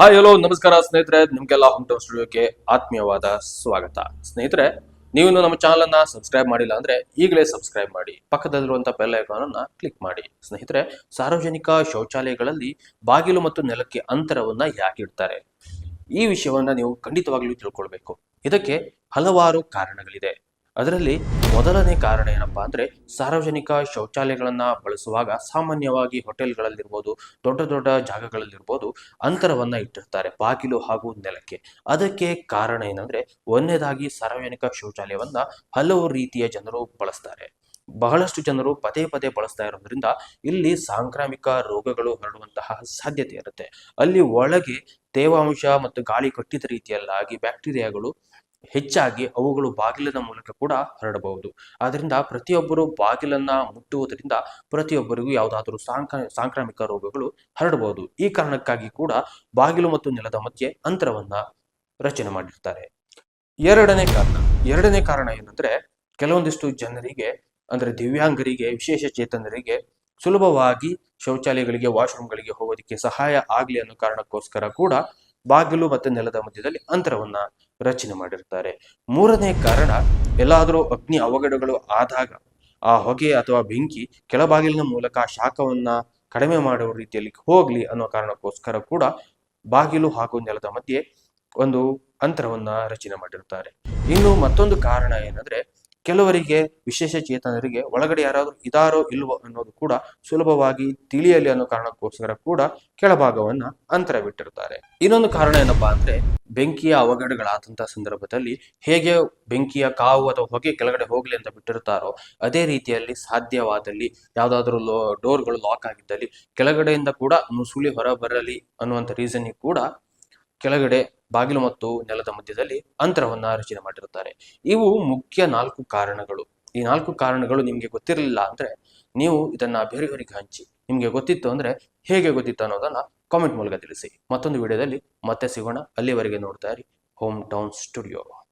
Hi hello ನಮಸ್ಕಾರ ಸ್ನೇಹಿತರೆ, ನಿಮ್ಗೆಲ್ಲ ಹೋಮ್ ಟೌನ್ ಸ್ಟುಡಿಯೋಕ್ಕೆ ಆತ್ಮೀಯವಾದ ಸ್ವಾಗತ. ಸ್ನೇಹಿತರೆ, ನೀವು ನಮ್ಮ ಚಾನಲ್ ಅನ್ನ ಸಬ್ಸ್ಕ್ರೈಬ್ ಮಾಡಿಲ್ಲ ಅಂದ್ರೆ ಈಗಲೇ ಸಬ್ಸ್ಕ್ರೈಬ್ ಮಾಡಿ. ಪಕ್ಕದಲ್ಲಿರುವಂತಹ ಬೆಲ್ ಐಕಾನ್ ಅನ್ನ ಕ್ಲಿಕ್ ಮಾಡಿ. ಸ್ನೇಹಿತರೆ, ಸಾರ್ವಜನಿಕ ಶೌಚಾಲಯಗಳಲ್ಲಿ ಬಾಗಿಲು ಮತ್ತು ನೆಲಕ್ಕೆ ಅಂತರವನ್ನ ಯಾಕೆ ಇಡ್ತಾರೆ? ಈ ವಿಷಯವನ್ನ ನೀವು ಖಂಡಿತವಾಗ್ಲೂ ತಿಳ್ಕೊಳ್ಬೇಕು. ಇದಕ್ಕೆ ಹಲವಾರು ಕಾರಣಗಳಿದೆ. ಅದರಲ್ಲಿ ಮೊದಲನೇ ಕಾರಣ ಏನಪ್ಪಾ ಅಂದ್ರೆ ಸಾರ್ವಜನಿಕ ಶೌಚಾಲಯಗಳನ್ನ ಬಳಸುವಾಗ ಸಾಮಾನ್ಯವಾಗಿ ಹೋಟೆಲ್ಗಳಲ್ಲಿರ್ಬೋದು, ದೊಡ್ಡ ದೊಡ್ಡ ಜಾಗಗಳಲ್ಲಿರ್ಬೋದು ಅಂತರವನ್ನ ಇಟ್ಟಿರ್ತಾರೆ ಬಾಗಿಲು ಹಾಗೂ ನೆಲಕ್ಕೆ. ಅದಕ್ಕೆ ಕಾರಣ ಏನಂದ್ರೆ ಒಂದನೇದಾಗಿ ಸಾರ್ವಜನಿಕ ಶೌಚಾಲಯವನ್ನ ಹಲವು ರೀತಿಯ ಜನರು ಬಳಸ್ತಾರೆ. ಬಹಳಷ್ಟು ಜನರು ಪದೇ ಪದೇ ಬಳಸ್ತಾ ಇರೋದ್ರಿಂದ ಇಲ್ಲಿ ಸಾಂಕ್ರಾಮಿಕ ರೋಗಗಳು ಹರಡುವಂತಹ ಸಾಧ್ಯತೆ ಇರುತ್ತೆ. ಅಲ್ಲಿ ಒಳಗೆ ತೇವಾಂಶ ಮತ್ತು ಗಾಳಿ ಕಟ್ಟಿದ ರೀತಿಯಲ್ಲಾಗಿ ಬ್ಯಾಕ್ಟೀರಿಯಾಗಳು ಹೆಚ್ಚಾಗಿ ಅವುಗಳು ಬಾಗಿಲಿನ ಮೂಲಕ ಕೂಡ ಹರಡಬಹುದು. ಆದ್ರಿಂದ ಪ್ರತಿಯೊಬ್ಬರು ಬಾಗಿಲನ್ನ ಮುಟ್ಟುವುದರಿಂದ ಪ್ರತಿಯೊಬ್ಬರಿಗೂ ಯಾವುದಾದರೂ ಸಾಂಕ್ರ ಸಾಂಕ್ರಾಮಿಕ ರೋಗಗಳು ಹರಡಬಹುದು. ಈ ಕಾರಣಕ್ಕಾಗಿ ಕೂಡ ಬಾಗಿಲು ಮತ್ತು ನೆಲದ ಮಧ್ಯೆ ಅಂತರವನ್ನ ರಚನೆ ಮಾಡಿರ್ತಾರೆ. ಎರಡನೇ ಕಾರಣ ಎರಡನೇ ಕಾರಣ ಏನಂದ್ರೆ ಕೆಲವೊಂದಿಷ್ಟು ಜನರಿಗೆ, ಅಂದ್ರೆ ದಿವ್ಯಾಂಗರಿಗೆ, ವಿಶೇಷ ಚೇತನರಿಗೆ ಸುಲಭವಾಗಿ ಶೌಚಾಲಯಗಳಿಗೆ, ವಾಶ್ರೂಮ್ಗಳಿಗೆ ಹೋಗೋದಕ್ಕೆ ಸಹಾಯ ಆಗ್ಲಿ ಅನ್ನೋ ಕಾರಣಕ್ಕೋಸ್ಕರ ಕೂಡ ಬಾಗಿಲು ಮತ್ತು ನೆಲದ ಮಧ್ಯದಲ್ಲಿ ಅಂತರವನ್ನ ರಚನೆ ಮಾಡಿರ್ತಾರೆ. ಮೂರನೇ ಕಾರಣ, ಎಲ್ಲಾದರೂ ಅಗ್ನಿ ಅವಘಡಗಳು ಆದಾಗ ಆ ಹೊಗೆ ಅಥವಾ ಬೆಂಕಿ ಕೆಳಬಾಗಿಲಿನ ಮೂಲಕ ಶಾಖವನ್ನ ಕಡಿಮೆ ಮಾಡುವ ರೀತಿಯಲ್ಲಿ ಹೋಗ್ಲಿ ಅನ್ನೋ ಕಾರಣಕ್ಕೋಸ್ಕರ ಕೂಡ ಬಾಗಿಲು ಹಾಗೂ ನೆಲದ ಮಧ್ಯೆ ಒಂದು ಅಂತರವನ್ನ ರಚನೆ ಮಾಡಿರ್ತಾರೆ. ಇನ್ನು ಮತ್ತೊಂದು ಕಾರಣ ಏನಂದ್ರೆ ಕೆಲವರಿಗೆ, ವಿಶೇಷ ಚೇತನರಿಗೆ ಒಳಗಡೆ ಯಾರಾದರೂ ಇದಾರೋ ಇಲ್ವೋ ಅನ್ನೋದು ಕೂಡ ಸುಲಭವಾಗಿ ತಿಳಿಯಲಿ ಅನ್ನೋ ಕಾರಣಕ್ಕೋಸ್ಕರ ಕೂಡ ಕೆಳಭಾಗವನ್ನ ಅಂತರ ಬಿಟ್ಟಿರ್ತಾರೆ ಇನ್ನೊಂದು ಕಾರಣ ಏನಪ್ಪಾ ಅಂದ್ರೆ, ಬೆಂಕಿಯ ಅವಘಡಗಳಾದಂತಹ ಸಂದರ್ಭದಲ್ಲಿ ಹೇಗೆ ಬೆಂಕಿಯ ಕಾವು ಅಥವಾ ಹೊಗೆ ಕೆಳಗಡೆ ಹೋಗ್ಲಿ ಅಂತ ಬಿಟ್ಟಿರ್ತಾರೋ, ಅದೇ ರೀತಿಯಲ್ಲಿ ಸಾಧ್ಯವಾದಲ್ಲಿ ಯಾವ್ದಾದ್ರು ಲೋ, ಡೋರ್ಗಳು ಲಾಕ್ ಆಗಿದ್ದಲ್ಲಿ ಕೆಳಗಡೆಯಿಂದ ಕೂಡ ನುಸುಳಿ ಹೊರ ಬರಲಿ ಅನ್ನುವಂಥ ರೀಸನ್ ಕೂಡ ಕೆಳಗಡೆ ಬಾಗಿಲು ಮತ್ತು ನೆಲದ ಮಧ್ಯದಲ್ಲಿ ಅಂತರವನ್ನ ರಚನೆ ಮಾಡಿರುತ್ತಾರೆ. ಇವು ಮುಖ್ಯ ನಾಲ್ಕು ಕಾರಣಗಳು. ಈ ನಾಲ್ಕು ಕಾರಣಗಳು ನಿಮ್ಗೆ ಗೊತ್ತಿರಲಿಲ್ಲ ಅಂದ್ರೆ ನೀವು ಇದನ್ನ ಬೇರೆಯವರಿಗೆ ಹಂಚಿ. ನಿಮ್ಗೆ ಗೊತ್ತಿತ್ತು ಅಂದ್ರೆ ಹೇಗೆ ಗೊತ್ತಿತ್ತು ಅನ್ನೋದನ್ನ ಕಾಮೆಂಟ್ ಮೂಲಕ ತಿಳಿಸಿ. ಮತ್ತೊಂದು ವಿಡಿಯೋದಲ್ಲಿ ಮತ್ತೆ ಸಿಗೋಣ. ಅಲ್ಲಿವರೆಗೆ ನೋಡ್ತಾ ಇರಿ. Home town studio